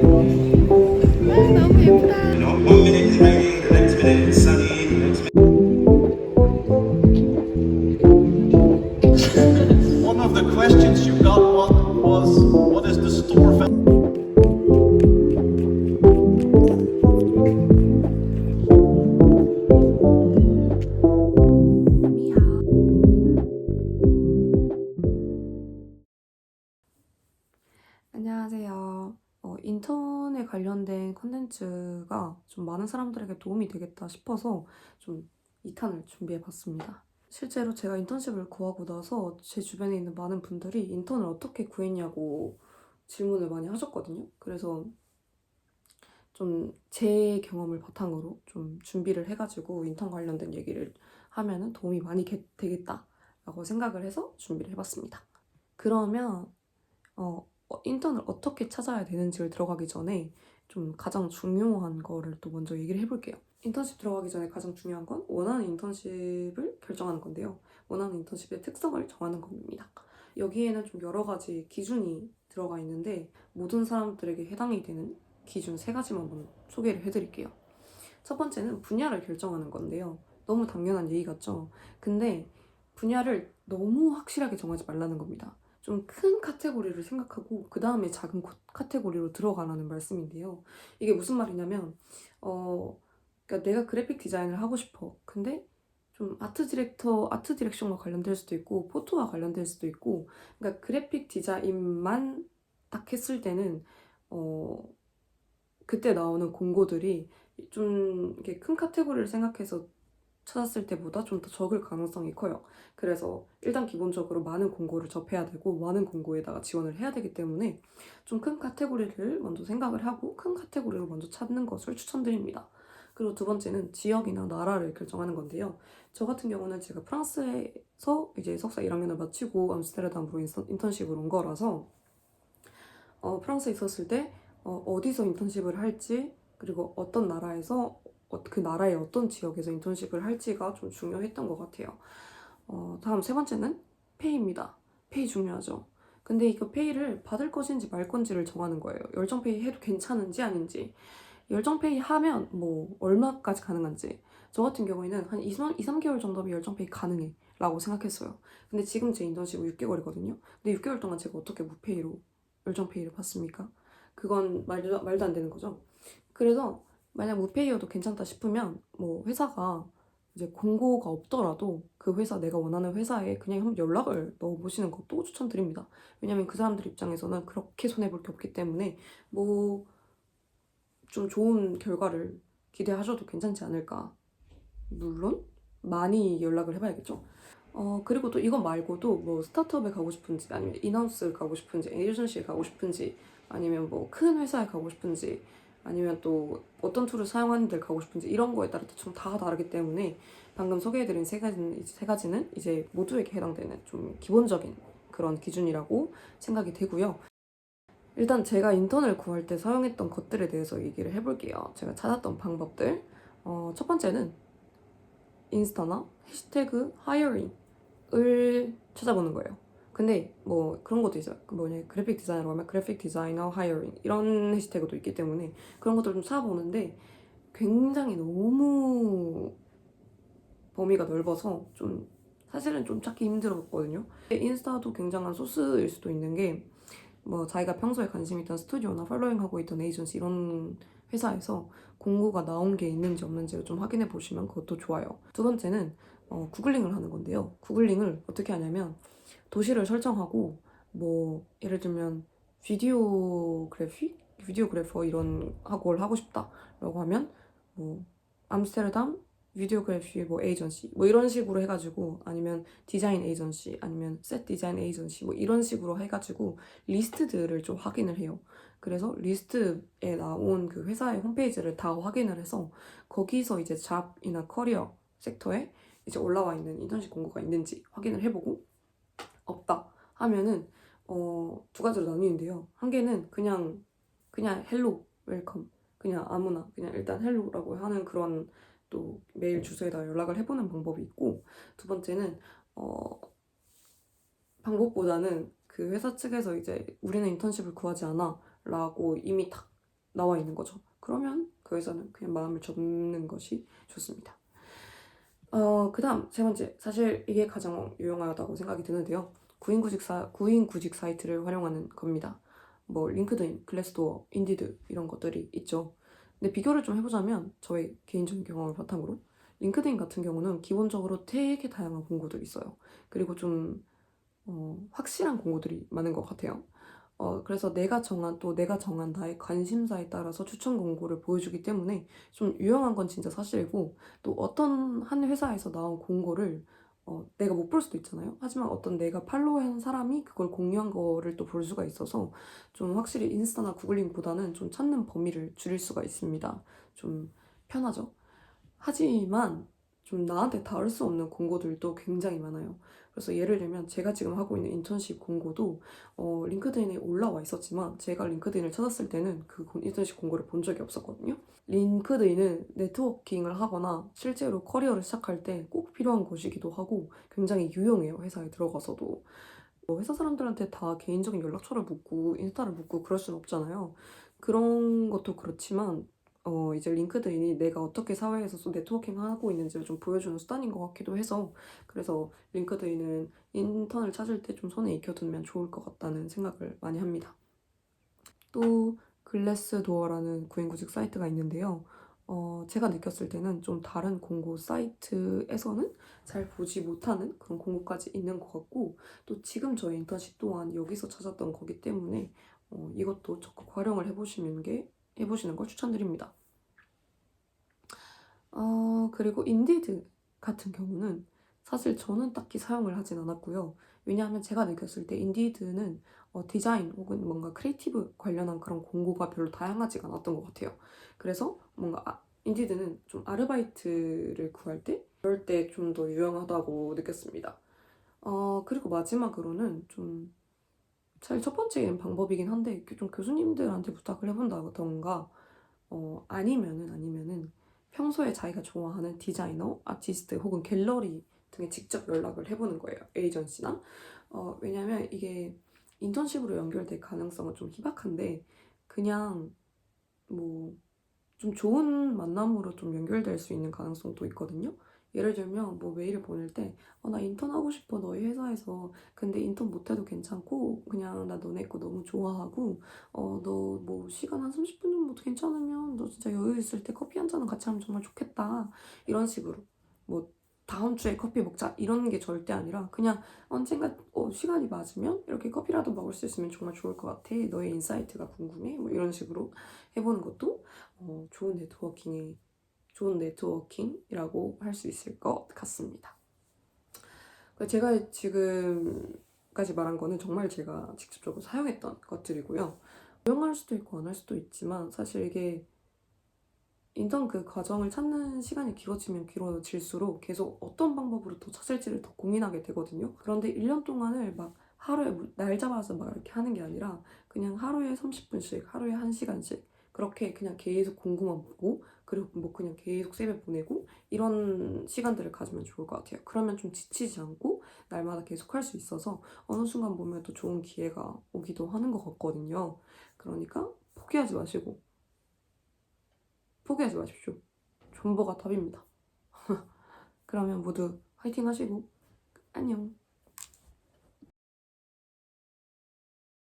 너무 컨텐츠가 좀 많은 사람들에게 도움이 되겠다 싶어서 좀 2탄을 준비해 봤습니다. 실제로 제가 인턴십을 구하고 나서 제 주변에 있는 많은 분들이 인턴을 어떻게 구했냐고 질문을 많이 하셨거든요. 그래서 좀 제 경험을 바탕으로 좀 준비를 해가지고 인턴 관련된 얘기를 하면은 도움이 많이 게- 되겠다라고 생각을 해서 준비를 해봤습니다. 그러면 어, 어, 인턴을 어떻게 찾아야 되는지를 들어가기 전에 좀 가장 중요한 거를 또 먼저 얘기를 해볼게요. 인턴십 들어가기 전에 가장 중요한 건 원하는 인턴십을 결정하는 건데요. 원하는 인턴십의 특성을 정하는 겁니다. 여기에는 좀 여러 가지 기준이 들어가 있는데 모든 사람들에게 해당이 되는 기준 세 가지만 먼저 소개를 해드릴게요. 첫 번째는 분야를 결정하는 건데요. 너무 당연한 얘기 같죠? 근데 분야를 너무 확실하게 정하지 말라는 겁니다. 좀 큰 카테고리를 생각하고 그 다음에 작은 코- 카테고리로 들어가라는 말씀인데요. 이게 무슨 말이냐면 어 그러니까 내가 그래픽 디자인을 하고 싶어. 근데 좀 아트 디렉터, 아트 디렉션과 관련될 수도 있고 포토와 관련될 수도 있고 그러니까 그래픽 디자인만 딱 했을 때는 어 그때 나오는 공고들이 좀 이렇게 큰 카테고리를 생각해서 찾았을 때보다 좀 더 적을 가능성이 커요. 그래서 일단 기본적으로 많은 공고를 접해야 되고 많은 공고에다가 지원을 해야 되기 때문에 좀 큰 카테고리를 먼저 생각을 하고 큰 카테고리를 먼저 찾는 것을 추천드립니다. 그리고 두 번째는 지역이나 나라를 결정하는 건데요. 저 같은 경우는 제가 프랑스에서 이제 석사 1학년을 마치고 암스테르담으로 인턴- 인턴십을 온 거라서 어, 프랑스에 있었을 때 어, 어디서 인턴십을 할지 그리고 어떤 나라에서 어, 그 나라의 어떤 지역에서 인턴십을 할지가 좀 중요했던 것 같아요. 어, 다음 세 번째는 페이입니다. 페이 중요하죠. 근데 이거 페이를 받을 것인지 말 건지를 정하는 거예요. 열정 페이 해도 괜찮은지 아닌지. 열정 페이 하면 뭐 얼마까지 가능한지. 저 같은 경우에는 한 2, 3, 3개월 정도면 열정 페이 가능해. 라고 생각했어요. 근데 지금 제 인턴십은 6개월이거든요. 근데 6개월 동안 제가 어떻게 무페이로 열정 페이를 받습니까? 그건 말도, 말도 안 되는 거죠. 그래서 만약 무페이여도 괜찮다 싶으면 뭐 회사가 이제 공고가 없더라도 그 회사 내가 원하는 회사에 그냥 한번 연락을 넣어보시는 것도 추천드립니다. 왜냐면 그 사람들 입장에서는 그렇게 손해볼 게 없기 때문에 뭐 좀 좋은 결과를 기대하셔도 괜찮지 않을까. 물론 많이 연락을 해봐야겠죠. 어 그리고 또 이거 말고도 뭐 스타트업에 가고 싶은지 아니면 인하우스 가고 싶은지 에이전시에 가고 싶은지 아니면 뭐 큰 회사에 가고 싶은지 아니면 또 어떤 툴을 사용하는 데 가고 싶은지 이런 거에 따라 좀 다 다르기 때문에 방금 소개해드린 세 가지는 이제 세 가지는 이제 모두에게 해당되는 좀 기본적인 그런 기준이라고 생각이 되고요. 일단 제가 인턴을 구할 때 사용했던 것들에 대해서 얘기를 해볼게요. 제가 찾았던 방법들. 어, 첫 번째는 인스타나 해시태그 하이어링을 찾아보는 거예요. 근데 뭐 그런 것도 있어요. 그 뭐냐 그래픽 디자이너로 하면 그래픽 디자이너 하이어링 이런 해시태그도 있기 때문에 그런 것들을 좀 찾아보는데 굉장히 너무 범위가 넓어서 좀 사실은 좀 찾기 힘들었거든요. 인스타도 굉장한 소스일 수도 있는 게 뭐 자기가 평소에 관심 있던 스튜디오나 팔로잉 하고 있던 에이전시 이런 회사에서 공고가 나온 게 있는지 없는지를 좀 확인해 보시면 그것도 좋아요. 두 번째는 어, 구글링을 하는 건데요. 구글링을 어떻게 하냐면 도시를 설정하고 뭐 예를 들면 비디오 그래피, 비디오 그래퍼 이런 학을 하고 싶다라고 하면 뭐 암스테르담 비디오 그래피 뭐 에이전시 뭐 이런 식으로 해가지고 아니면 디자인 에이전시 아니면 셋 디자인 에이전시 뭐 이런 식으로 해가지고 리스트들을 좀 확인을 해요. 그래서 리스트에 나온 그 회사의 홈페이지를 다 확인을 해서 거기서 이제 잡이나 커리어 섹터에 이제 올라와 있는 인턴십 공고가 있는지 확인을 해보고 없다 하면은 어, 두 가지로 나뉘는데요. 한 개는 그냥 그냥 헬로 웰컴 그냥 아무나 그냥 일단 헬로라고 하는 그런 또 메일 주소에다 연락을 해보는 방법이 있고 두 번째는 어, 방법보다는 그 회사 측에서 이제 우리는 인턴십을 구하지 않아 라고 이미 딱 나와 있는 거죠. 그러면 그 회사는 그냥 마음을 접는 것이 좋습니다. 어, 그 다음 세 번째. 사실 이게 가장 유용하다고 생각이 드는데요. 구인 구직 사, 구인 구직 사이트를 활용하는 겁니다. 뭐 링크드인, 글래스도어, 인디드 이런 것들이 있죠. 근데 비교를 좀 해보자면 저의 개인적인 경험을 바탕으로 링크드인 같은 경우는 기본적으로 되게 다양한 공고들이 있어요. 그리고 좀 어, 확실한 공고들이 많은 것 같아요. 어, 그래서 내가 정한 또 내가 정한 나의 관심사에 따라서 추천 공고를 보여주기 때문에 좀 유용한 건 진짜 사실이고 또 어떤 한 회사에서 나온 공고를 어, 내가 못 볼 수도 있잖아요. 하지만 어떤 내가 팔로우한 사람이 그걸 공유한 거를 또 볼 수가 있어서 좀 확실히 인스타나 구글링보다는 좀 찾는 범위를 줄일 수가 있습니다. 좀 편하죠. 하지만 좀 나한테 닿을 수 없는 공고들도 굉장히 많아요. 그래서 예를 들면 제가 지금 하고 있는 인턴십 공고도 어, 링크드인에 올라와 있었지만 제가 링크드인을 찾았을 때는 그 공- 인턴십 공고를 본 적이 없었거든요. 링크드인은 네트워킹을 하거나 실제로 커리어를 시작할 때 꼭 필요한 곳이기도 하고 굉장히 유용해요. 회사에 들어가서도. 뭐 회사 사람들한테 다 개인적인 연락처를 묻고 인스타를 묻고 그럴 순 없잖아요. 그런 것도 그렇지만 어, 이제 링크드인이 내가 어떻게 사회에서 네트워킹 하고 있는지를 좀 보여주는 수단인 것 같기도 해서 그래서 링크드인은 인턴을 찾을 때 좀 손에 익혀두면 좋을 것 같다는 생각을 많이 합니다. 또 글래스도어라는 구인구직 사이트가 있는데요. 어, 제가 느꼈을 때는 좀 다른 공고 사이트에서는 잘 보지 못하는 그런 공고까지 있는 것 같고 또 지금 저희 인턴십 또한 여기서 찾았던 거기 때문에 어, 이것도 적극 활용을 해보시는 게 해보시는 걸 추천드립니다. 어, 그리고 인디드 같은 경우는 사실 저는 딱히 사용을 하진 않았고요. 왜냐하면 제가 느꼈을 때 인디드는 어, 디자인 혹은 뭔가 크리에이티브 관련한 그런 공고가 별로 다양하지가 않았던 것 같아요. 그래서 뭔가 아, 인디드는 좀 아르바이트를 구할 때 그럴 때 좀 더 유용하다고 느꼈습니다. 어, 그리고 마지막으로는 좀 사실 첫 번째는 방법이긴 한데 좀 교수님들한테 부탁을 해본다던가 어, 아니면은 아니면은 평소에 자기가 좋아하는 디자이너, 아티스트 혹은 갤러리 등에 직접 연락을 해보는 거예요. 에이전시나. 어, 왜냐면 이게 인턴십으로 연결될 가능성은 좀 희박한데 그냥 뭐 좀 좋은 만남으로 좀 연결될 수 있는 가능성도 있거든요. 예를 들면 뭐 메일을 보낼 때 어, 나 인턴 하고 싶어 너희 회사에서. 근데 인턴 못해도 괜찮고 그냥 나 너네 거 너무 좋아하고 어 너 뭐 시간 한 30분 정도 괜찮으면 너 진짜 여유 있을 때 커피 한 잔은 같이 하면 정말 좋겠다. 이런 식으로. 뭐 다음 주에 커피 먹자. 이런 게 절대 아니라 그냥 언젠가 어, 시간이 맞으면 이렇게 커피라도 먹을 수 있으면 정말 좋을 것 같아. 너의 인사이트가 궁금해. 뭐 이런 식으로 해보는 것도 어, 좋은 네트워킹에 좋은 네트워킹이라고 할 수 있을 것 같습니다. 그러니까 제가 지금까지 말한 거는 정말 제가 직접적으로 사용했던 것들이고요. 유용할 수도 있고 안 할 수도 있지만 사실 이게 인턴 그 과정을 찾는 시간이 길어지면 길어질수록 계속 어떤 방법으로 더 찾을지를 더 고민하게 되거든요. 그런데 1년 동안을 막 하루에 날 잡아서 막 이렇게 하는 게 아니라 그냥 하루에 30분씩, 하루에 1시간씩 그렇게 그냥 계속 공고만 보고 그리고 뭐 그냥 계속 세배 보내고 이런 시간들을 가지면 좋을 것 같아요. 그러면 좀 지치지 않고 날마다 계속 할 수 있어서 어느 순간 보면 또 좋은 기회가 오기도 하는 것 같거든요. 그러니까 포기하지 마시고 포기하지 마십시오. 존버가 답입니다. 그러면 모두 화이팅 하시고 안녕.